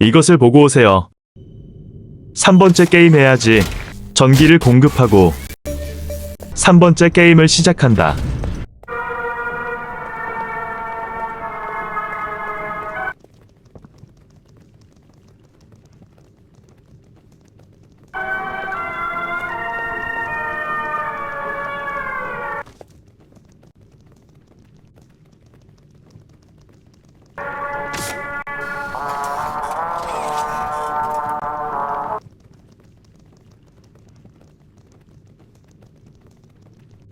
이것을 보고 오세요. 3번째 게임 해야지. 전기를 공급하고 3번째 게임을 시작한다.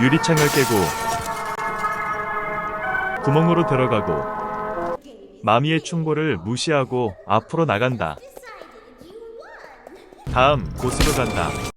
유리창을 깨고 구멍으로 들어가고 마미의 충고를 무시하고 앞으로 나간다. 다음 곳으로 간다.